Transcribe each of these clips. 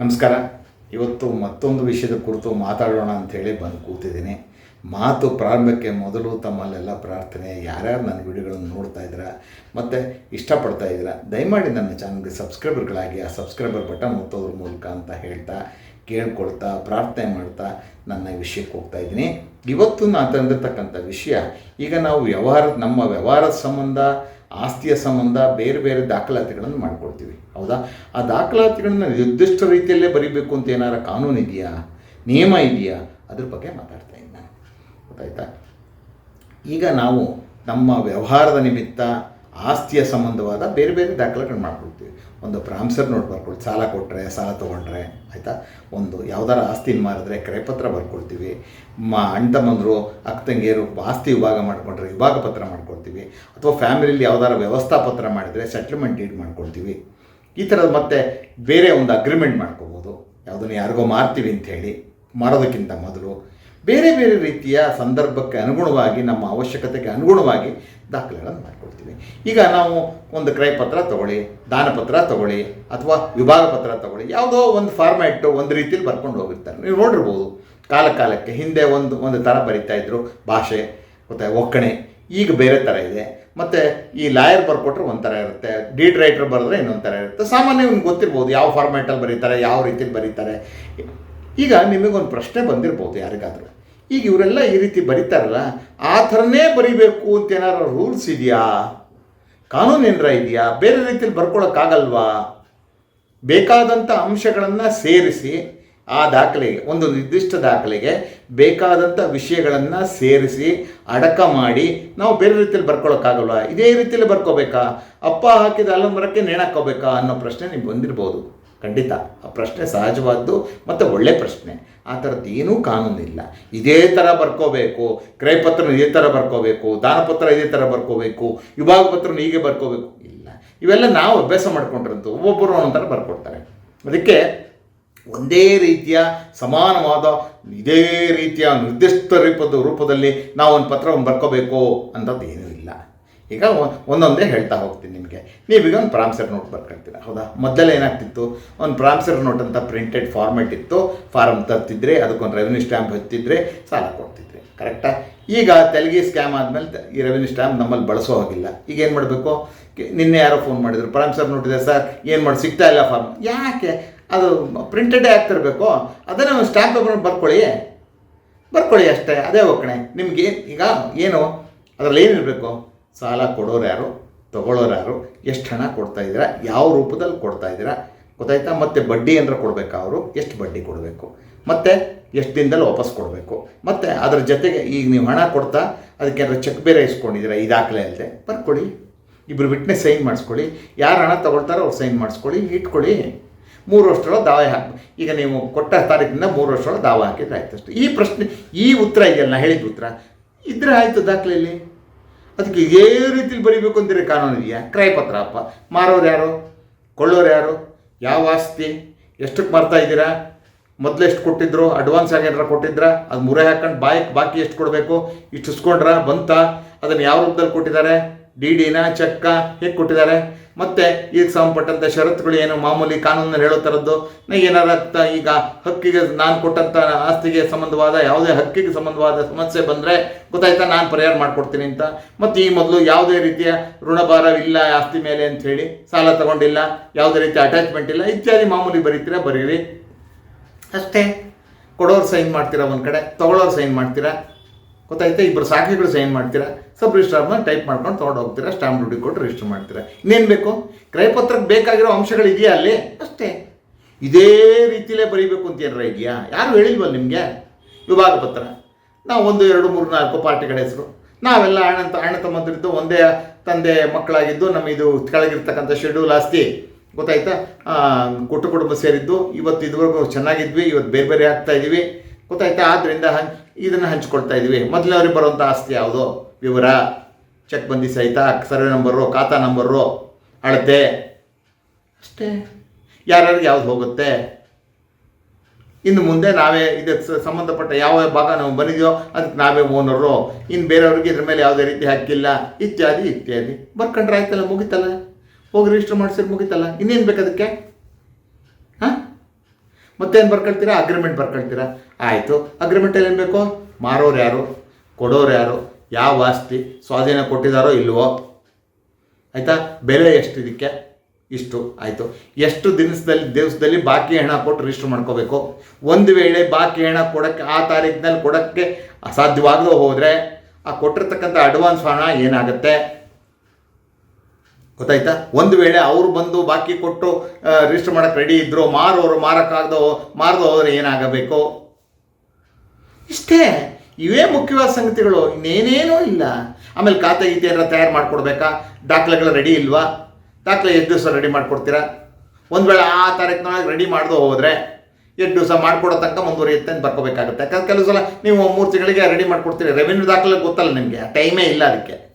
ನಮಸ್ಕಾರ. ಇವತ್ತು ಮತ್ತೊಂದು ವಿಷಯದ ಕುರಿತು ಮಾತಾಡೋಣ ಅಂಥೇಳಿ ಬಂದು ಕೂತಿದ್ದೀನಿ. ಮಾತು ಪ್ರಾರಂಭಕ್ಕೆ ಮೊದಲು ತಮ್ಮಲ್ಲೆಲ್ಲ ಪ್ರಾರ್ಥನೆ, ಯಾರ್ಯಾರು ನನ್ನ ವಿಡಿಯೋಗಳನ್ನು ನೋಡ್ತಾ ಇದ್ದೀರಾ, ಮತ್ತು ಇಷ್ಟಪಡ್ತಾ ಇದ್ದೀರಾ, ದಯಮಾಡಿ ನನ್ನ ಚಾನಲ್ಗೆ ಸಬ್ಸ್ಕ್ರೈಬರ್ಗಳಾಗಿ ಆ ಸಬ್ಸ್ಕ್ರೈಬರ್ ಬಟನ್ ಒತ್ತೋದ್ರ ಮೂಲಕ ಅಂತ ಹೇಳ್ತಾ, ಕೇಳ್ಕೊಳ್ತಾ, ಪ್ರಾರ್ಥನೆ ಮಾಡ್ತಾ ನನ್ನ ವಿಷಯಕ್ಕೆ ಹೋಗ್ತಾ ಇದ್ದೀನಿ. ಇವತ್ತು ನಾನು ತಂದಿರ್ತಕ್ಕಂಥ ವಿಷಯ, ಈಗ ನಾವು ವ್ಯವಹಾರ, ನಮ್ಮ ವ್ಯವಹಾರದ ಸಂಬಂಧ ಆಸ್ತಿಯ ಸಂಬಂಧ ಬೇರೆ ಬೇರೆ ದಾಖಲಾತಿಗಳನ್ನು ಮಾಡ್ಕೊಳ್ತೀವಿ. ಹೌದಾ? ಆ ದಾಖಲಾತಿಗಳನ್ನು ನಿರ್ದಿಷ್ಟ ರೀತಿಯಲ್ಲೇ ಬರೀಬೇಕು ಅಂತ ಏನಾರ ಕಾನೂನು ಇದೆಯಾ? ನಿಯಮ ಇದೆಯಾ? ಅದ್ರ ಬಗ್ಗೆ ಮಾತಾಡ್ತಾ ಇದ್ದೀನಿ ಗೊತ್ತಾಯ್ತಾ? ಈಗ ನಾವು ನಮ್ಮ ವ್ಯವಹಾರದ ನಿಮಿತ್ತ ಆಸ್ತಿಯ ಸಂಬಂಧವಾದ ಬೇರೆ ಬೇರೆ ದಾಖಲೆಗಳನ್ನು ಮಾಡ್ಕೊಳ್ತೀವಿ. ಒಂದು ಪ್ರಾಮ್ಸರ್ ನೋಟ್ ಬರ್ಕೊಳ್ತೀವಿ ಸಾಲ ಕೊಟ್ಟರೆ ಸಾಲ ತೊಗೊಂಡ್ರೆ, ಆಯಿತಾ? ಒಂದು ಯಾವ್ದಾರ ಆಸ್ತಿನ ಮಾರಿದ್ರೆ ಕ್ರಯಪತ್ರ ಬರ್ಕೊಳ್ತೀವಿ ಮ, ಅಣ್ಣ ತಮ್ಮಂದರು, ಅಕ್ಕ ತಂಗಿಯರು ಆಸ್ತಿ ವಿಭಾಗ ಮಾಡ್ಕೊಂಡ್ರೆ ವಿಭಾಗ ಪತ್ರ ಮಾಡ್ಕೊಳ್ತೀವಿ ಅಥವಾ ಫ್ಯಾಮಿಲಿಲಿ ಯಾವ್ದಾರ ವ್ಯವಸ್ಥಾ ಪತ್ರ ಮಾಡಿದರೆ ಸೆಟ್ಲ್ಮೆಂಟ್ ಡೀಡ್ ಮಾಡ್ಕೊಳ್ತೀವಿ ಈ ಥರದ ಮತ್ತೆ ಬೇರೆ ಒಂದು ಅಗ್ರಿಮೆಂಟ್ ಮಾಡ್ಕೋಬೋದು. ಯಾವುದನ್ನು ಯಾರಿಗೋ ಮಾರ್ತೀವಿ ಅಂತ ಹೇಳಿ ಮಾರೋದಕ್ಕಿಂತ ಮೊದಲು ಬೇರೆ ಬೇರೆ ರೀತಿಯ ಸಂದರ್ಭಕ್ಕೆ ಅನುಗುಣವಾಗಿ, ನಮ್ಮ ಅವಶ್ಯಕತೆಗೆ ಅನುಗುಣವಾಗಿ ದಾಖಲೆಗಳನ್ನು ಮಾಡಿಕೊಡ್ತೀವಿ. ಈಗ ನಾವು ಒಂದು ಕ್ರಯಪತ್ರ ತಗೊಳ್ಳಿ, ದಾನಪತ್ರ ತಗೊಳ್ಳಿ, ಅಥವಾ ವಿಭಾಗ ಪತ್ರ ತಗೊಳ್ಳಿ, ಯಾವುದೋ ಒಂದು ಫಾರ್ಮ್ಯಾಟು ಒಂದು ರೀತಿಯಲ್ಲಿ ಬರ್ಕೊಂಡು ಹೋಗಿರ್ತಾರೆ. ನೀವು ನೋಡಿರ್ಬೋದು ಕಾಲ ಕಾಲಕ್ಕೆ ಹಿಂದೆ ಒಂದು ಒಂದು ಥರ ಬರಿತಾ ಇದ್ದರು ಭಾಷೆ, ಮತ್ತು ಒಕ್ಕಣೆ, ಈಗ ಬೇರೆ ಥರ ಇದೆ. ಮತ್ತು ಈ ಲಾಯರ್ ಬರ್ಕೊಟ್ರೆ ಒಂಥರ ಇರುತ್ತೆ, ಡೀಡ್ ರೈಟರ್ ಬರೆದ್ರೆ ಇನ್ನೊಂದು ಥರ ಇರುತ್ತೆ. ಸಾಮಾನ್ಯ ನಿಮ್ಗೆ ಗೊತ್ತಿರ್ಬೋದು, ಯಾವ ಫಾರ್ಮ್ಯಾಟಲ್ಲಿ ಬರೀತಾರೆ, ಯಾವ ರೀತಿಯಲ್ಲಿ ಬರೀತಾರೆ. ಈಗ ನಿಮಗೊಂದು ಪ್ರಶ್ನೆ ಬಂದಿರ್ಬೋದು ಯಾರಿಗಾದರೂ. ಈಗ ಇವರೆಲ್ಲ ಈ ರೀತಿ ಬರೀತಾರಲ್ಲ, ಆ ಥರನೇ ಬರಿಬೇಕು ಅಂತ ಏನಾರು ರೂಲ್ಸ್ ಇದೆಯಾ? ಕಾನೂನು ಏನಾರ ಇದೆಯಾ? ಬೇರೆ ರೀತಿಯಲ್ಲಿ ಬರ್ಕೊಳಕ್ಕಾಗಲ್ವಾ? ಬೇಕಾದಂಥ ಅಂಶಗಳನ್ನು ಸೇರಿಸಿ ಆ ದಾಖಲೆಗೆ, ಒಂದು ನಿರ್ದಿಷ್ಟ ದಾಖಲೆಗೆ ಬೇಕಾದಂಥ ವಿಷಯಗಳನ್ನು ಸೇರಿಸಿ ಅಡಕ ಮಾಡಿ ನಾವು ಬೇರೆ ರೀತಿಯಲ್ಲಿ ಬರ್ಕೊಳ್ಳೋಕ್ಕಾಗಲ್ವಾ ಇದೇ ರೀತಿಯಲ್ಲಿ ಬರ್ಕೋಬೇಕಾ? ಅಪ್ಪ ಹಾಕಿದ ಅಲಂಬರಕ್ಕೆ ನೇಣಾಕೋಬೇಕಾ ಅನ್ನೋ ಪ್ರಶ್ನೆ ನೀವು ಬಂದಿರ್ಬೋದು. ಖಂಡಿತ. ಆ ಪ್ರಶ್ನೆ ಸಹಜವಾದ್ದು ಮತ್ತು ಒಳ್ಳೆಯ ಪ್ರಶ್ನೆ. ಆ ಥರದ್ದು ಏನೂ ಕಾನೂನಿಲ್ಲ. ಇದೇ ಥರ ಬರ್ಕೋಬೇಕು ಕ್ರಯಪತ್ರ ಇದೇ ಥರ ಬರ್ಕೋಬೇಕು, ದಾನಪತ್ರ ಇದೇ ಥರ ಬರ್ಕೋಬೇಕು ವಿಭಾಗ ಪತ್ರನ ಹೀಗೆ ಬರ್ಕೋಬೇಕು. ಇಲ್ಲ. ಇವೆಲ್ಲ ನಾವು ಅಭ್ಯಾಸ ಮಾಡ್ಕೊಂಡಿರಂತು ಒಬ್ಬೊಬ್ಬರು ಒಂಥರ ಬರ್ಕೊಡ್ತಾರೆ. ಅದಕ್ಕೆ ಒಂದೇ ರೀತಿಯ ಸಮಾನವಾದ, ಇದೇ ರೀತಿಯ ನಿರ್ದಿಷ್ಟ ರೂಪದ ರೂಪದಲ್ಲಿ ನಾವು ಒಂದು ಪತ್ರವನ್ನು ಬರ್ಕೋಬೇಕು ಅಂಥದ್ದು ಏನೂ ಇಲ್ಲ. ಈಗ ಒಂದೊಂದೇ ಹೇಳ್ತಾ ಹೋಗ್ತೀನಿ ನಿಮಗೆ. ನೀವೀಗ ಒಂದು ಪ್ರಾಮ್ಸರ್ ನೋಟ್ ಬರ್ಕೊಳ್ತೀರ ಹೌದಾ? ಮೊದಲೇ ಏನಾಗ್ತಿತ್ತು? ಒಂದು ಪ್ರಾಮ್ಸರ್ ನೋಟ್ ಅಂತ ಪ್ರಿಂಟೆಡ್ ಫಾರ್ಮೆಟ್ ಇತ್ತು ಫಾರಮ್ ತರ್ತಿದ್ರೆ, ಅದಕ್ಕೊಂದು ರೆವೆನ್ಯೂ ಸ್ಟ್ಯಾಂಪ್ ಹತ್ತಿದ್ರೆ ಸಾಲ ಕೊಡ್ತಿದ್ರೆ ಕರೆಕ್ಟಾ ಈಗ ತೆಲುಗಿ ಸ್ಕ್ಯಾಮ್ ಆದಮೇಲೆ ಈ ರೆವೆನ್ಯೂ ಸ್ಟ್ಯಾಂಪ್ ನಮ್ಮಲ್ಲಿ ಬಳಸೋ ಹಾಗಿಲ್ಲ. ಈಗ ಏನು ಮಾಡಬೇಕು? ನಿನ್ನೆ ಯಾರೋ ಫೋನ್ ಮಾಡಿದ್ರು ಪ್ರಾಮ್ಸರ್ ನೋಟ್ ಇದೆ ಸರ್, ಏನು ಮಾಡಿ, ಸಿಗ್ತಾ ಇಲ್ಲ ಫಾರ್ಮ್ ಯಾಕೆ? ಅದು ಪ್ರಿಂಟೆಡೇ ಆಗ್ತಿರ್ಬೇಕು. ಅದನ್ನು ಸ್ಟ್ಯಾಂಪ್ ಪೇಪರ್ ಬರ್ಕೊಳ್ಳಿ. ಬರ್ಕೊಳ್ಳಿ ಅಷ್ಟೇ, ಅದೇ ಒಕ್ಕಣೆ ನಿಮಗೆ ಈಗ ಏನು? ಅದರಲ್ಲಿ ಏನಿರಬೇಕು ಸಾಲ ಕೊಡೋರು ಯಾರು? ತೊಗೊಳೋರು ಯಾರು? ಎಷ್ಟು ಹಣ ಕೊಡ್ತಾ ಇದ್ದೀರಾ? ಯಾವ ರೂಪದಲ್ಲಿ ಕೊಡ್ತಾ ಇದ್ದೀರಾ? ಗೊತ್ತಾಯ್ತಾ? ಮತ್ತು ಬಡ್ಡಿ ಏನಾರ ಕೊಡಬೇಕಾ ಅವರು? ಎಷ್ಟು ಬಡ್ಡಿ ಕೊಡಬೇಕು? ಮತ್ತು ಎಷ್ಟು ದಿನದಲ್ಲಿ ವಾಪಸ್ ಕೊಡಬೇಕು? ಮತ್ತು ಅದರ ಜೊತೆಗೆ ಈಗ ನೀವು ಹಣ ಕೊಡ್ತಾ ಅದಕ್ಕೆ ಚೆಕ್ ಬೇರೆ ಇಸ್ಕೊಂಡಿದ್ದೀರಾ? ಈ ದಾಖಲೆ ಅಲ್ಲದೆ ಬರ್ಕೊಳ್ಳಿ. ಇಬ್ಬರು ವಿಟ್ನೆಸ್ ಸೈನ್ ಮಾಡಿಸ್ಕೊಳ್ಳಿ. ಯಾರು ಹಣ ತೊಗೊಳ್ತಾರೋ ಅವ್ರು ಸೈನ್ ಮಾಡಿಸ್ಕೊಳ್ಳಿ. ಇಟ್ಕೊಳ್ಳಿ. ಮೂರು ವರ್ಷದೊಳಗೆ ದಾವೆ ಹಾಕಿ ಈಗ ನೀವು ಕೊಟ್ಟ ತಾರೀಕಿಂದ ಮೂರು ವರ್ಷದೊಳಗೆ ದಾವೆ ಹಾಕಿದ್ರೆ ಆಯ್ತು ಅಷ್ಟು ಈ ಪ್ರಶ್ನೆ, ಈ ಉತ್ತರ ಇದೆಯಲ್ಲ ಹೇಳಿದ ಉತ್ತರ. ಇದ್ರೆ ಆಯಿತು ದಾಖಲೆಯಲ್ಲಿ? ಅದಕ್ಕೆ ಏ ರೀತಿಲಿ ಬರೀಬೇಕು ಅಂತೀರಿ ಕಾನೂನು ಇದೆಯಾ? ಕ್ರಯಪತ್ರ ಅಪ್ಪ. ಮಾರೋರು ಯಾರು? ಕೊಳ್ಳೋರು ಯಾರು? ಯಾವ ಆಸ್ತಿ? ಎಷ್ಟಕ್ಕೆ ಮಾರ್ತಾ ಇದ್ದೀರಾ? ಮೊದಲು ಎಷ್ಟು ಕೊಟ್ಟಿದ್ರು? ಅಡ್ವಾನ್ಸ್ ಆಗಿ ಏನಾರ ಕೊಟ್ಟಿದ್ರಾ? ಅದು ಮುರೆ ಹಾಕೊಂಡು ಬಾಯಕ್ಕೆ ಬಾಕಿ ಎಷ್ಟು ಕೊಡಬೇಕು? ಇಷ್ಟು ಇಸ್ಕೊಂಡ್ರ ಬಂತ? ಅದನ್ನು ಯಾವ ರೂಪದಲ್ಲಿ ಕೊಟ್ಟಿದ್ದಾರೆ? ಡಿ ಡಿನ ಚೆಕ್ಕ ಹೇಗೆ ಕೊಟ್ಟಿದ್ದಾರೆ? ಮತ್ತು ಇದಕ್ಕೆ ಸಂಬಂಧಪಟ್ಟಂಥ ಷರತ್ತುಗಳು ಏನು? ಮಾಮೂಲಿ ಕಾನೂನಲ್ಲಿ ಹೇಳೋ ಥರದ್ದು ಏನಾರ ಈಗ ಹಕ್ಕಿಗೆ ನಾನು ಕೊಟ್ಟಂಥ ಆಸ್ತಿಗೆ ಸಂಬಂಧವಾದ, ಯಾವುದೇ ಹಕ್ಕಿಗೆ ಸಂಬಂಧವಾದ ಸಮಸ್ಯೆ ಬಂದರೆ ಗೊತ್ತಾಯ್ತಾ? ನಾನು ಪರಿಹಾರ ಮಾಡಿಕೊಡ್ತೀನಿ ಅಂತ. ಮತ್ತು ಈ ಮೊದಲು ಯಾವುದೇ ರೀತಿಯ ಋಣಭಾರವಿಲ್ಲ ಆಸ್ತಿ ಮೇಲೆ ಅಂತ ಹೇಳಿ ಸಾಲ ತಗೊಂಡಿಲ್ಲ, ಯಾವುದೇ ರೀತಿಯ ಅಟ್ಯಾಚ್ಮೆಂಟ್ ಇಲ್ಲ, ಇತ್ಯಾದಿ ಮಾಮೂಲಿ ಬರೀತೀರಾ? ಬರೀರಿ. ಅಷ್ಟೇ. ಕೊಡೋರು ಸೈನ್ ಮಾಡ್ತೀರಾ ಒಂದು ಕಡೆ? ತೊಗೊಳೋರು ಸೈನ್ ಮಾಡ್ತೀರಾ? ಗೊತ್ತಾಯ್ತಾ? ಇಬ್ಬರು ಸಾಕ್ಷಿಗಳು ಸೈನ್ ಮಾಡ್ತೀರಾ? ಸಬ್ ರಿಜಿಸ್ಟ್ರಾರ್ನ ಟೈಪ್ ಮಾಡ್ಕೊಂಡು ತೊಗೊಂಡು ಹೋಗ್ತೀರಾ? ಸ್ಟಾಂಪ್ ಡ್ಯೂಟಿ ಕೊಟ್ಟು ರಿಜಿಸ್ಟರ್ ಮಾಡ್ತೀರಾ? ಇನ್ನೇನು ಬೇಕು? ಕ್ರಯಪತ್ರಕ್ಕೆ ಬೇಕಾಗಿರೋ ಅಂಶಗಳು ಇದೆಯಾ ಅಲ್ಲಿ? ಅಷ್ಟೇ. ಇದೇ ರೀತಿಲೇ ಬರೀಬೇಕು ಅಂತ ಏನಾರ ಇದೆಯಾ? ಯಾರು ಹೇಳಿಲ್ವಲ್ಲ ನಿಮಗೆ? ವಿಭಾಗ ಪತ್ರ. ನಾವು ಒಂದು, ಎರಡು, ಮೂರು, ನಾಲ್ಕು ಪಾರ್ಟಿಗಳ ಹೆಸರು. ನಾವೆಲ್ಲ ಅಣ್ಣ ಅಣ್ಣ ತಮ್ಮಂದಿರಿದ್ದು ಒಂದೇ ತಂದೆ ಮಕ್ಕಳಾಗಿದ್ದು ನಮ್ಮ ಇದು ಕೆಳಗಿರ್ತಕ್ಕಂಥ ಶೆಡ್ಯೂಲ್ ಆಸ್ತಿ. ಗೊತ್ತಾಯ್ತಾ? ಕುಟು ಕುಟುಂಬ ಸೇರಿದ್ದು. ಇವತ್ತು ಇದುವರೆಗೂ ಚೆನ್ನಾಗಿದ್ವಿ. ಇವತ್ತು ಬೇರೆ ಬೇರೆ ಆಗ್ತಾ ಇದ್ದೀವಿ ಗೊತ್ತಾಯ್ತಾ? ಆದ್ದರಿಂದ ಇದನ್ನು ಹಂಚ್ಕೊಳ್ತಾ ಇದ್ದೀವಿ ಮೊದಲವ್ರಿಗೆ ಬರುವಂಥ ಆಸ್ತಿ ಯಾವುದು? ವಿವರ ಚೆಕ್ ಬಂದಿ ಸಹಿತ ಸರ್ವೆ ನಂಬರು ಖಾತಾ ನಂಬರು ಅಳತೆ. ಅಷ್ಟೇ. ಯಾರ್ಯಾರಿಗೆ ಯಾವ್ದು ಹೋಗುತ್ತೆ? ಇನ್ನು ಮುಂದೆ ನಾವೇ ಇದಕ್ಕೆ ಸಂಬಂಧಪಟ್ಟ ಯಾವ ಭಾಗ ನಾವು ಬಂದಿದೆಯೋ ಅದಕ್ಕೆ ನಾವೇ ಓನರು. ಇನ್ನು ಬೇರೆಯವ್ರಿಗೆ ಇದ್ರ ಮೇಲೆ ಯಾವುದೇ ರೀತಿ ಹಾಕಿಲ್ಲ ಇತ್ಯಾದಿ ಇತ್ಯಾದಿ. ಬರ್ಕೊಂಡ್ರೆ ಆಯ್ತಲ್ಲ ಮುಗಿತಲ್ಲ? ಹೋಗಿ ರಿಜಿಸ್ಟರ್ ಮಾಡಿಸಿದ್ರೆ ಮುಗಿತಲ್ಲ? ಇನ್ನೇನು ಬೇಕು ಅದಕ್ಕೆ? ಹಾಂ ಮತ್ತೇನು ಬರ್ಕೊಳ್ತೀರಾ? ಅಗ್ರಿಮೆಂಟ್ ಬರ್ಕೊಳ್ತೀರಾ? ಆಯಿತು. ಅಗ್ರಿಮೆಂಟಲ್ಲಿ ಏನು ಬೇಕು? ಮಾರೋರು ಯಾರು? ಕೊಡೋರು ಯಾರು? ಯಾವ ಆಸ್ತಿ? ಸ್ವಾಧೀನ ಕೊಟ್ಟಿದ್ದಾರೋ ಇಲ್ವೋ? ಆಯಿತಾ? ಬೆಲೆ ಎಷ್ಟು ಇದಕ್ಕೆ? ಇಷ್ಟು. ಆಯಿತು. ಎಷ್ಟು ದಿನದಲ್ಲಿ ದಿವಸದಲ್ಲಿ ಬಾಕಿ ಹಣ ಕೊಟ್ಟು ರಿಜಿಸ್ಟರ್ ಮಾಡ್ಕೋಬೇಕು? ಒಂದು ವೇಳೆ ಬಾಕಿ ಹಣ ಕೊಡೋಕ್ಕೆ, ಆ ತಾರೀಕಿನಲ್ಲಿ ಕೊಡೋಕ್ಕೆ ಅಸಾಧ್ಯವಾಗದೋ ಹೋದರೆ, ಆ ಕೊಟ್ಟಿರ್ತಕ್ಕಂಥ ಅಡ್ವಾನ್ಸ್ ಹಣ ಏನಾಗುತ್ತೆ? ಗೊತ್ತಾಯ್ತಾ? ಒಂದು ವೇಳೆ ಅವರು ಬಂದು ಬಾಕಿ ಕೊಟ್ಟು ರಿಜಿಸ್ಟರ್ ಮಾಡೋಕ್ಕೆ ರೆಡಿ ಇದ್ದರು ಮಾರೋರು ಮಾರೋಕ್ಕಾಗ್ದೋ, ಮಾರ್ದೋ ಹೋದ್ರೆ ಏನಾಗಬೇಕು? ಇಷ್ಟೇ. ಇವೇ ಮುಖ್ಯವಾದ ಸಂಗತಿಗಳು. ಇನ್ನೇನೇನೂ ಇಲ್ಲ. ಆಮೇಲೆ ಖಾತೆ ಗೀತೆ ಏನಾರ ತಯಾರು ಮಾಡಿಕೊಡ್ಬೇಕಾ? ದಾಖಲೆಗಳು ರೆಡಿ ಇಲ್ವಾ? ದಾಖಲೆ ಎಷ್ಟು ದಿವಸ ರೆಡಿ ಮಾಡಿಕೊಡ್ತೀರಾ? ಒಂದು ವೇಳೆ ಆ ತಾರೀಕಿನೊಳಗೆ ರೆಡಿ ಮಾಡ್ದೋ ಹೋದರೆ, ಎಷ್ಟು ದಿವಸ ಮಾಡಿಕೊಡೋ ತನಕ ಮುಂದುವರಿಯುತ್ತೆ ಅಂತ ಬರ್ಕೋಬೇಕಾಗುತ್ತೆ. ಯಾಕಂದ್ರೆ ಕೆಲವು ಸಲ ನೀವು ಮೂರು ತಿಂಗಳಿಗೆ ರೆಡಿ ಮಾಡಿಕೊಡ್ತೀರಿ. ರೆವೆನ್ಯೂ ದಾಖಲೆ ಗೊತ್ತಲ್ಲ ನಿಮಗೆ. ಟೈಮೇ ಇಲ್ಲ ಅದಕ್ಕೆ.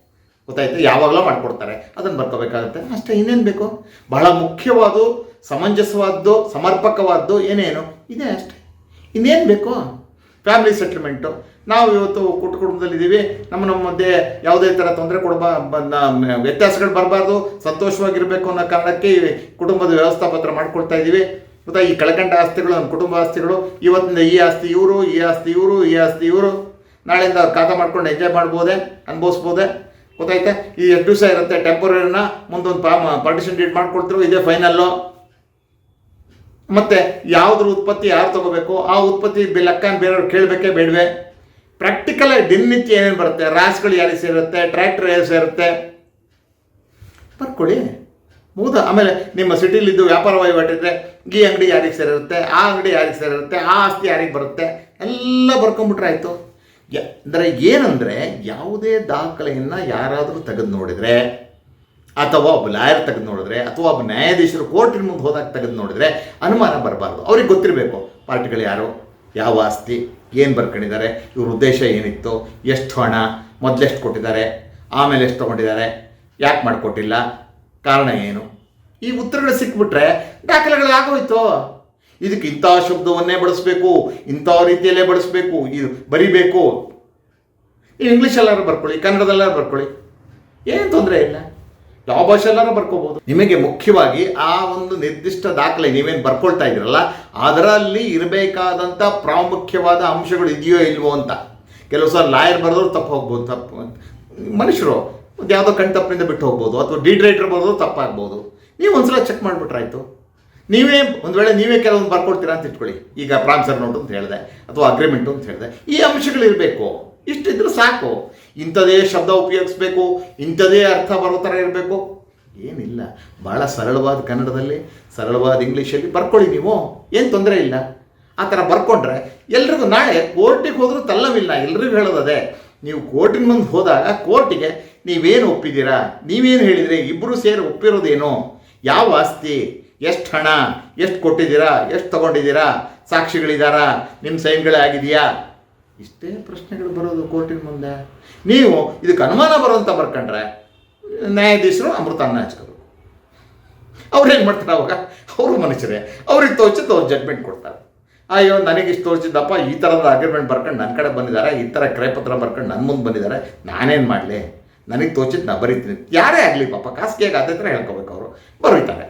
ಗೊತ್ತಾಯ್ತು? ಯಾವಾಗಲೂ ಮಾಡಿಕೊಡ್ತಾರೆ. ಅದನ್ನು ಬರ್ಕೋಬೇಕಾಗುತ್ತೆ. ಅಷ್ಟೇ, ಇನ್ನೇನು ಬೇಕು? ಬಹಳ ಮುಖ್ಯವಾದ ಸಮಂಜಸವಾದ್ದು ಸಮರ್ಪಕವಾದ್ದು ಏನೇನು? ಇದೆ ಅಷ್ಟೇ. ಇನ್ನೇನು ಬೇಕು? Family settlement. ನಾವು ಇವತ್ತು ಕುಟು ಕುಟುಂಬದಲ್ಲಿದ್ದೀವಿ ನಮ್ಮ ನಮ್ಮ ಮಧ್ಯೆ ಯಾವುದೇ ಥರ ತೊಂದರೆ ಕೊಡಬ ವ್ಯತ್ಯಾಸಗಳು ಬರಬಾರ್ದು. ಸಂತೋಷವಾಗಿರಬೇಕು ಅನ್ನೋ ಕಾರಣಕ್ಕೆ ಕುಟುಂಬದ ವ್ಯವಸ್ಥಾಪತ್ರ ಮಾಡ್ಕೊಳ್ತಾ ಇದ್ದೀವಿ ಗೊತ್ತಾ? ಈ ಕಳ್ಕಂಡ ಆಸ್ತಿಗಳು, ನಮ್ಮ ಕುಟುಂಬ ಆಸ್ತಿಗಳು, ಇವತ್ತಿಂದ ಈ ಆಸ್ತಿ ಇವರು, ಈ ಆಸ್ತಿ ಇವರು, ಈ ಆಸ್ತಿ ಇವರು. ನಾಳೆಯಿಂದ ಅವ್ರು ಖಾತಾ ಮಾಡ್ಕೊಂಡು ಎಂಜಾಯ್ ಮಾಡ್ಬೋದೆ? ಅನ್ಭವಿಸ್ಬೋದೆ? ಗೊತ್ತಾಯ್ತಾ ಈ ಎಷ್ಟು ದಿವಸ ಇರುತ್ತೆ ಟೆಂಪರರಿನ ಮುಂದೊಂದು ಪಾ ಪಾರ್ಟಿಷನ್ ಡೇಟ್ ಮಾಡ್ಕೊಡ್ತಿರೋ, ಇದೇ ಫೈನಲ್ಲು ಮತ್ತೆ ಯಾವುದ್ರ ಉತ್ಪತ್ತಿ ಯಾರು ತಗೋಬೇಕು? ಆ ಉತ್ಪತ್ತಿ ಲೆಕ್ಕ ಬೇರೆಯವ್ರು ಕೇಳಬೇಕೇ ಬೇಡವೆ. ಪ್ರಾಕ್ಟಿಕಲ್ ದಿನನಿತ್ಯ ಏನೇನು ಬರುತ್ತೆ? ರಾಸ್ಗಳು ಯಾರಿಗೆ ಸೇರುತ್ತೆ? ಟ್ರ್ಯಾಕ್ಟರ್ ಯಾರು ಸೇರುತ್ತೆ? ಬರ್ಕೊಳ್ಳಿ. ಮುಗಿದ. ಆಮೇಲೆ ನಿಮ್ಮ ಸಿಟಿಲಿದ್ದು ವ್ಯಾಪಾರ ವಹಿವಾಟಿದ್ರೆ ಈ ಅಂಗಡಿ ಯಾರಿಗೆ ಸೇರಿರುತ್ತೆ? ಆ ಅಂಗಡಿ ಯಾರಿಗೆ ಸೇರಿರುತ್ತೆ? ಆ ಆಸ್ತಿ ಯಾರಿಗೆ ಬರುತ್ತೆ? ಎಲ್ಲ ಬರ್ಕೊಂಬಿಟ್ರೆ ಆಯಿತು. ಅಂದರೆ ಏನಂದರೆ ಯಾವುದೇ ದಾಖಲೆಯನ್ನು ಯಾರಾದರೂ ತೆಗೆದು ನೋಡಿದರೆ, ಅಥವಾ ಒಬ್ಬ ಲಾಯರ್ ತೆಗೆದು ನೋಡಿದ್ರೆ, ಅಥವಾ ಒಬ್ಬ ನ್ಯಾಯಾಧೀಶರು ಕೋರ್ಟಿನ ಮುಂದೆ ಹೋದಾಗ ತೆಗೆದು ನೋಡಿದ್ರೆ ಅನುಮಾನ ಬರಬಾರ್ದು. ಅವ್ರಿಗೆ ಗೊತ್ತಿರಬೇಕು, ಪಾರ್ಟಿಗಳು ಯಾರು, ಯಾವ ಆಸ್ತಿ, ಏನು ಬರ್ಕೊಂಡಿದ್ದಾರೆ, ಇವ್ರ ಉದ್ದೇಶ ಏನಿತ್ತು, ಎಷ್ಟು ಹಣ ಮೊದಲೆಷ್ಟು ಕೊಟ್ಟಿದ್ದಾರೆ, ಆಮೇಲೆ ಎಷ್ಟು ತೊಗೊಂಡಿದ್ದಾರೆ, ಯಾಕೆ ಮಾಡಿಕೊಟ್ಟಿಲ್ಲ, ಕಾರಣ ಏನು? ಈ ಉತ್ತರಗಳು ಸಿಕ್ಬಿಟ್ರೆ ದಾಖಲೆಗಳು ಆಗೋಯ್ತು ಇದಕ್ಕೆ ಇಂಥ ಶಬ್ದವನ್ನೇ ಬಳಸಬೇಕು, ಇಂಥ ರೀತಿಯಲ್ಲೇ ಬಳಸಬೇಕು, ಇದು ಬರಿಬೇಕು. ಇಂಗ್ಲೀಷಲ್ಲಾರು ಬರ್ಕೊಳ್ಳಿ, ಕನ್ನಡದಲ್ಲಾರು ಬರ್ಕೊಳ್ಳಿ. ಏನು ತೊಂದರೆ ಇಲ್ಲ. ಯಾವ ಭಾಷೆಲ್ಲಾರು ಬರ್ಕೋಬಹುದು ನಿಮಗೆ ಮುಖ್ಯವಾಗಿ ಆ ಒಂದು ನಿರ್ದಿಷ್ಟ ದಾಖಲೆ ನೀವೇನು ಬರ್ಕೊಳ್ತಾ ಇದ್ದೀರಲ್ಲ, ಅದರಲ್ಲಿ ಇರಬೇಕಾದಂಥ ಪ್ರಾಮುಖ್ಯವಾದ ಅಂಶಗಳು ಇದೆಯೋ ಇಲ್ವೋ ಅಂತ. ಕೆಲವು ಸಲ ಲಾಯರ್ ಬರೆದ್ರು ತಪ್ಪು ಹೋಗ್ಬೋದು, ತಪ್ಪು ಮನುಷ್ಯರು ಯಾವುದೋ ಕಣ್ ತಪ್ಪಿನಿಂದ ಬಿಟ್ಟು ಹೋಗ್ಬೋದು, ಅಥವಾ ಡಿಡ್ ರೈಟರ್ ಬರೆದ್ರು ತಪ್ಪಾಗ್ಬೋದು. ನೀವು ಒಂದ್ಸಲ ಚೆಕ್ ಮಾಡಿಬಿಟ್ರಾಯ್ತು. ನೀವೇ, ಒಂದು ವೇಳೆ ನೀವೇ ಕೆಲವೊಂದು ಬರ್ಕೊಡ್ತೀರಾ ಅಂತ ಇಟ್ಕೊಳ್ಳಿ. ಈಗ ಪ್ರಾನ್ಸರ್ ನೋಟ್ ಅಂತ ಹೇಳಿದೆ, ಅಥವಾ ಅಗ್ರಿಮೆಂಟು ಅಂತ ಹೇಳಿದೆ, ಈ ಅಂಶಗಳಿರಬೇಕು ಇಷ್ಟಿದ್ರೆ ಸಾಕು. ಇಂಥದೇ ಶಬ್ದ ಉಪಯೋಗಿಸ್ಬೇಕು, ಇಂಥದೇ ಅರ್ಥ ಬರೋ ಥರ ಇರಬೇಕು. ಏನಿಲ್ಲ. ಭಾಳ ಸರಳವಾದ ಕನ್ನಡದಲ್ಲಿ, ಸರಳವಾದ ಇಂಗ್ಲೀಷಲ್ಲಿ ಬರ್ಕೊಳ್ಳಿ ನೀವು. ಏನು ತೊಂದರೆ ಇಲ್ಲ. ಆ ಥರ ಬರ್ಕೊಂಡ್ರೆ ಎಲ್ರಿಗೂ ನಾಳೆ ಕೋರ್ಟಿಗೆ ಹೋದರೂ ತಲ್ಲವಿಲ್ಲ. ಎಲ್ರಿಗೂ ಹೇಳೋದದೆ. ನೀವು ಕೋರ್ಟಿನ ಮುಂದೆ ಹೋದಾಗ ಕೋರ್ಟಿಗೆ ನೀವೇನು ಒಪ್ಪಿದ್ದೀರಾ? ನೀವೇನು ಹೇಳಿದರೆ? ಇಬ್ಬರು ಸೇರಿ ಒಪ್ಪಿರೋದೇನು? ಯಾವ ಆಸ್ತಿ? ಎಷ್ಟು ಹಣ, ಎಷ್ಟು ಕೊಟ್ಟಿದ್ದೀರಾ, ಎಷ್ಟು ತಗೊಂಡಿದ್ದೀರಾ ಸಾಕ್ಷಿಗಳಿದ್ದಾರಾ ನಿಮ್ಮ ಸೈನ್ಗಳೇ ಆಗಿದೆಯಾ ಇಷ್ಟೇ ಪ್ರಶ್ನೆಗಳು ಬರೋದು ಕೋರ್ಟಿನ ಮುಂದೆ. ನೀವು ಇದಕ್ಕೆ ಅನುಮಾನ ಬರುವಂತ ಬರ್ಕೊಂಡ್ರೆ ನ್ಯಾಯಾಧೀಶರು ಅಮೃತಾನ್ನ ಹಚ್ಕೋರು ಅವ್ರು ಏನು ಮಾಡ್ತಾರೆ ಅವಾಗ? ಅವರು ಮನುಷ್ಯರೇ. ಅವ್ರಿಗೆ ತೋಚಿದ್ದು ಅವ್ರು ಜಡ್ಮೆಂಟ್ ಕೊಡ್ತಾರೆ. ಅಯ್ಯೋ ನನಗೆ ಇಷ್ಟು ತೋರಿಸಿದ್ದಪ್ಪ, ಈ ಥರದ ಅಗ್ರಿಮೆಂಟ್ ಬರ್ಕೊಂಡು ನನ್ನ ಕಡೆ ಬಂದಿದ್ದಾರೆ, ಈ ಥರ ಕ್ರಯಪತ್ರ ಬರ್ಕೊಂಡು ನನ್ನ ಮುಂದೆ ಬಂದಿದ್ದಾರೆ, ನಾನೇನು ಮಾಡಲಿ? ನನಗೆ ತೋಚಿದ್ದು ನಾ ಬರೀತೀನಿ. ಯಾರೇ ಆಗಲಿ ಪಾಪ, ಖಾಸಗಿಯಾಗಿ ಆದ್ರೆ ಹೇಳ್ಕೊಬೇಕು ಅವರು. ಬರೀತಾರೆ.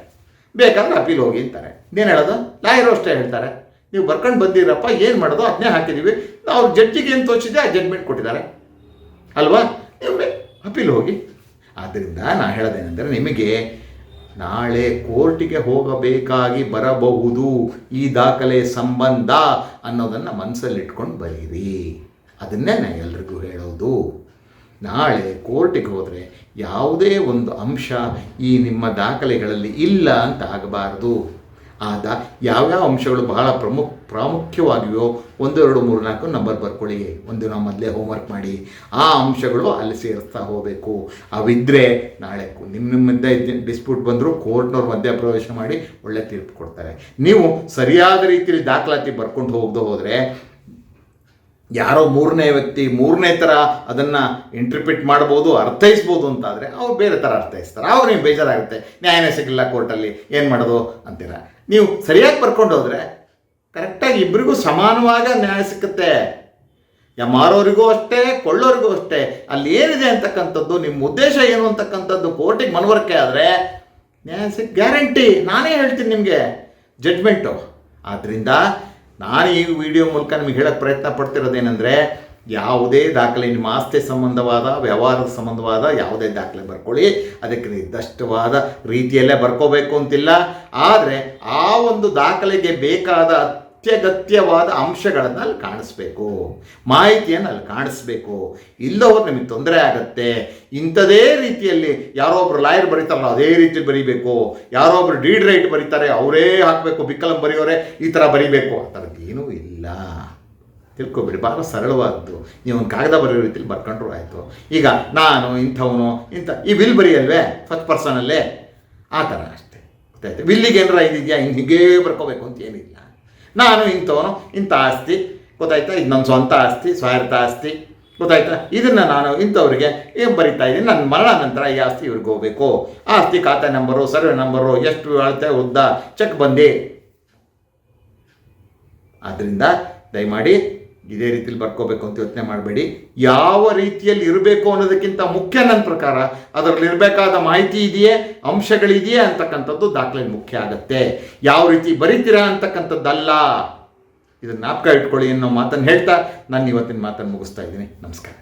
ಬೇಕಾದ್ರೆ ಅಪೀಲ್ ಹೋಗಿ ಅಂತಾರೆ. ನೀನು ಹೇಳೋದು? ಲಾಯರ್ ಅಷ್ಟೇ ಹೇಳ್ತಾರೆ. ನೀವು ಬರ್ಕೊಂಡು ಬಂದಿರಪ್ಪ, ಏನು ಮಾಡೋದು? ಅದನ್ನೇ ಹಾಕಿದ್ದೀವಿ ಅವ್ರು ಜಡ್ಜಿಗೆ ಏನು ತೋಚಿದೆ ಆ ಜಡ್ಮೆಂಟ್ ಕೊಟ್ಟಿದ್ದಾರೆ. ಅಲ್ವಾ? ನೀವು ಅಪೀಲ್ ಹೋಗಿ. ಆದ್ದರಿಂದ ನಾ ಹೇಳೋದೇನೆಂದರೆ ನಿಮಗೆ ನಾಳೆ ಕೋರ್ಟಿಗೆ ಹೋಗಬೇಕಾಗಿ ಬರಬಹುದು. ಈ ದಾಖಲೆ ಸಂಬಂಧ ಅನ್ನೋದನ್ನು ಮನಸ್ಸಲ್ಲಿಟ್ಕೊಂಡು ಬರೀರಿ. ಅದನ್ನೇ ನಾನು ಎಲ್ರಿಗೂ ಹೇಳೋದು. ನಾಳೆ ಕೋರ್ಟಿಗೆ ಹೋದರೆ ಯಾವುದೇ ಒಂದು ಅಂಶ ಈ ನಿಮ್ಮ ದಾಖಲೆಗಳಲ್ಲಿ ಇಲ್ಲ ಅಂತ ಆಗಬಾರದು. ಆದ ಯಾವ್ಯಾವ ಅಂಶಗಳು ಬಹಳ ಪ್ರಮುಖ ಪ್ರಾಮುಖ್ಯವಾಗಿವೆಯೋ ಒಂದು, ಎರಡು, ಮೂರು, ನಾಲ್ಕು ನಂಬರ್ ಬರ್ಕೊಳ್ಳಿ. ಒಂದು ನಾವು ಮೊದಲೇ ಹೋಮ್ವರ್ಕ್ ಮಾಡಿ. ಆ ಅಂಶಗಳು ಅಲ್ಲಿ ಸೇರಿಸ್ತಾ ಹೋಗಬೇಕು. ಅವಿದ್ರೆ ನಾಳೆ ನಿಮ್ಮ ನಿಮ್ಮ ಮಧ್ಯೆ ಡಿಸ್ಪ್ಯೂಟ್ ಬಂದರೂ ಕೋರ್ಟ್ನವ್ರ ಮಧ್ಯಪ್ರವೇಶ ಮಾಡಿ ಒಳ್ಳೆ ತೀರ್ಪು ಕೊಡ್ತಾರೆ. ನೀವು ಸರಿಯಾದ ರೀತಿಯಲ್ಲಿ ದಾಖಲಾತಿ ಬರ್ಕೊಂಡು ಹೋಗದೆ ಹೋದರೆ ಯಾರೋ ಮೂರನೇ ವ್ಯಕ್ತಿ ಮೂರನೇ ಥರ ಅದನ್ನು ಇಂಟರ್ಪ್ರಿಟ್ ಮಾಡ್ಬೋದು, ಅರ್ಥೈಸ್ಬೋದು ಅಂತಾದರೆ ಅವ್ರು ಬೇರೆ ಥರ ಅರ್ಥೈಸ್ತಾರೆ. ಅವ್ರಿಗೆ ಬೇಜಾರಾಗುತ್ತೆ. ನ್ಯಾಯನೇ ಸಿಗಲಿಲ್ಲ ಕೋರ್ಟಲ್ಲಿ ಏನು ಮಾಡೋದು ಅಂತೀರ? ನೀವು ಸರಿಯಾಗಿ ಬರ್ಕೊಂಡು ಹೋದರೆ ಕರೆಕ್ಟಾಗಿ ಇಬ್ಬರಿಗೂ ಸಮಾನವಾಗ ನ್ಯಾಯ ಸಿಕ್ಕುತ್ತೆ. ಮಾರೋರಿಗೂ ಅಷ್ಟೇ, ಕೊಳ್ಳೋರಿಗೂ ಅಷ್ಟೇ. ಅಲ್ಲಿ ಏನಿದೆ ಅಂತಕ್ಕಂಥದ್ದು, ನಿಮ್ಮ ಉದ್ದೇಶ ಏನು ಅಂತಕ್ಕಂಥದ್ದು ಕೋರ್ಟಿಗೆ ಮನವರಿಕೆ ಆದರೆ ನ್ಯಾಯ ಸಿಕ್ ಗ್ಯಾರಂಟಿ ನಾನೇ ಹೇಳ್ತೀನಿ ನಿಮಗೆ. ಜಡ್ಮೆಂಟು ಆದ್ದರಿಂದ ನಾನು ಈ ವಿಡಿಯೋ ಮೂಲಕ ನಿಮಗೆ ಹೇಳಕ್ಕೆ ಪ್ರಯತ್ನ ಪಡ್ತಿರೋದೇನೆಂದರೆ, ಯಾವುದೇ ದಾಖಲೆ ನಿಮ್ಮ ಆಸ್ತಿ ಸಂಬಂಧವಾದ, ವ್ಯವಹಾರದ ಸಂಬಂಧವಾದ ಯಾವುದೇ ದಾಖಲೆ ಬರ್ಕೊಳ್ಳಿ. ಅದಕ್ಕೆ ನಿರ್ದಿಷ್ಟವಾದ ರೀತಿಯಲ್ಲೇ ಬರ್ಕೋಬೇಕು ಅಂತಿಲ್ಲ. ಆದರೆ ಆ ಒಂದು ದಾಖಲೆಗೆ ಬೇಕಾದ ಅತ್ಯಗತ್ಯವಾದ ಅಂಶಗಳನ್ನು ಅಲ್ಲಿ ಕಾಣಿಸ್ಬೇಕು. ಮಾಹಿತಿಯನ್ನು ಅಲ್ಲಿ ಕಾಣಿಸ್ಬೇಕು. ಇಲ್ಲವರು ನಿಮಗೆ ತೊಂದರೆ ಆಗುತ್ತೆ. ಇಂಥದೇ ರೀತಿಯಲ್ಲಿ ಯಾರೋ ಒಬ್ರು ಲಾಯರ್ ಬರೀತಾರಲ್ಲ, ಅದೇ ರೀತಿ ಬರೀಬೇಕು. ಯಾರೋ ಒಬ್ರು ಡೀಡ್ ರೈಟ್ ಬರೀತಾರೆ, ಅವರೇ ಹಾಕಬೇಕು, ಬಿಕ್ಕಲಂ ಬರೆಯೋರೆ, ಈ ಥರ ಬರೀಬೇಕು. ಆ ಥರದ್ದು ಏನೂ ಇಲ್ಲ. ತಿಳ್ಕೊಬೇಡಿ ಭಾಳ ಸರಳವಾದ್ದು. ನೀವು ಒಂದು ಕಾಗದ ಬರೆಯೋ ರೀತಿಲಿ ಬರ್ಕೊಂಡ್ರು ಆಯಿತು. ಈಗ ನಾನು, ಇಂಥವನು, ಇಂಥ, ಈ ವಿಲ್ ಬರೆಯಲ್ವೇ? ಫಸ್ಟ್ ಪರ್ಸನಲ್ಲೇ ಆ ಥರ ಅಷ್ಟೇ. ಗೊತ್ತಾಯ್ತು? ವಿಲ್ಲಿಗೆ ಏನಾರ ಇದೆಯಾ? ಹೀಗೇ ಬರ್ಕೋಬೇಕು ಅಂತ ಏನಿಲ್ಲ. ನಾನು ಇಂಥವನು, ಇಂಥ ಆಸ್ತಿ, ಗೊತ್ತಾಯ್ತಾ? ಇದು ನನ್ನ ಸ್ವಂತ ಆಸ್ತಿ ಸ್ವಾಯತ್ತ ಆಸ್ತಿ, ಗೊತ್ತಾಯ್ತಾ? ಇದನ್ನು ನಾನು ಇಂಥವ್ರಿಗೆ ಏನು ಬರಿತಾ ಇದ್ದೀನಿ. ನನ್ನ ಮರಣ ನಂತರ ಈ ಆಸ್ತಿ ಇವ್ರಿಗೆ ಹೋಗಬೇಕು. ಆಸ್ತಿ ಖಾತೆ ನಂಬರು, ಸರ್ವೆ ನಂಬರು, ಎಷ್ಟು ಅಳತೆ, ಉದ್ದ, ಚೆಕ್ ಬಂದಿ. ಆದ್ದರಿಂದ ದಯಮಾಡಿ ಇದೇ ರೀತಿಲಿ ಬರ್ಕೋಬೇಕು ಅಂತ ಯೋಚನೆ ಮಾಡಬೇಡಿ. ಯಾವ ರೀತಿಯಲ್ಲಿ ಇರಬೇಕು ಅನ್ನೋದಕ್ಕಿಂತ ಮುಖ್ಯ ನನ್ನ ಪ್ರಕಾರ ಅದರಲ್ಲಿ ಇರಬೇಕಾದ ಮಾಹಿತಿ ಇದೆಯೇ, ಅಂಶಗಳಿದೆಯೇ ಅಂತಕ್ಕಂಥದ್ದು ದಾಖಲೆ ಮುಖ್ಯ ಆಗತ್ತೆ. ಯಾವ ರೀತಿ ಬರೀತೀರಾ ಅಂತಕ್ಕಂಥದ್ದಲ್ಲ. ಇದನ್ನು ಜ್ಞಾಪಕ ಇಟ್ಕೊಳ್ಳಿ ಅನ್ನೋ ಮಾತನ್ನು ಹೇಳ್ತಾ ನಾನು ಇವತ್ತಿನ ಮಾತನ್ನು ಮುಗಿಸ್ತಾ ಇದ್ದೀನಿ. ನಮಸ್ಕಾರ.